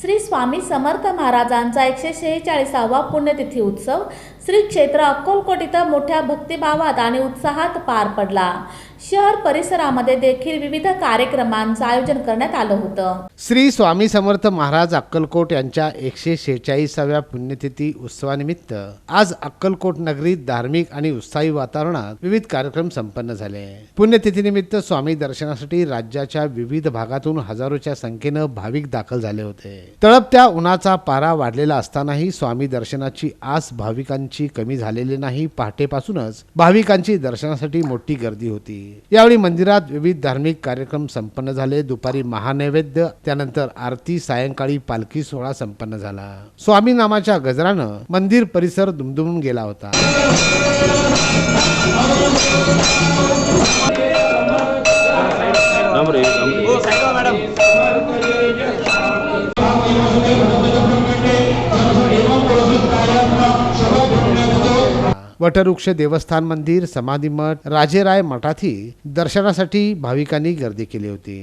श्री स्वामी समर्थ महाराजांचा एकशे शेहेचाळीसावा पुण्यतिथी उत्सव श्री क्षेत्र अक्कोलकोट इथं मोठ्या भक्तिभावात आणि उत्साहात पार पडला. शहर परिसरामध्ये देखील विविध कार्यक्रमांचं आयोजन करण्यात आलं होतं. श्री स्वामी समर्थ महाराज अक्कलकोट यांच्या एकशे शेहेचाळीसाव्या पुण्यतिथी उत्सवानिमित्त आज अक्कलकोट नगरीत धार्मिक आणि उत्साही वातावरणात विविध कार्यक्रम संपन्न झाले. पुण्यतिथीनिमित्त स्वामी दर्शनासाठी राज्याच्या विविध भागातून हजारोच्या संख्येनं भाविक दाखल झाले होते. तळपत्या उन्हाचा पारा वाढलेला असतानाही स्वामी दर्शनाची आस भाविकांची कमी झालेली नाही पहाटेपासूनच भाविकांची दर्शनासाठी मोठी गर्दी होती. यावेळी मंदिरात विविध धार्मिक कार्यक्रम संपन्न झाले. दुपारी महानैवेद्य त्यानंतर आरती सायंकाळी पालखी सोहळा संपन्न झाला. स्वामी नामाच्या गजरानं मंदिर परिसर दुमदुमून गेला होता. वटवृक्ष देवस्थान मंदिर समाधी मठ राजेराय मठातही दर्शनासाठी भाविकांनी गर्दी केली होती.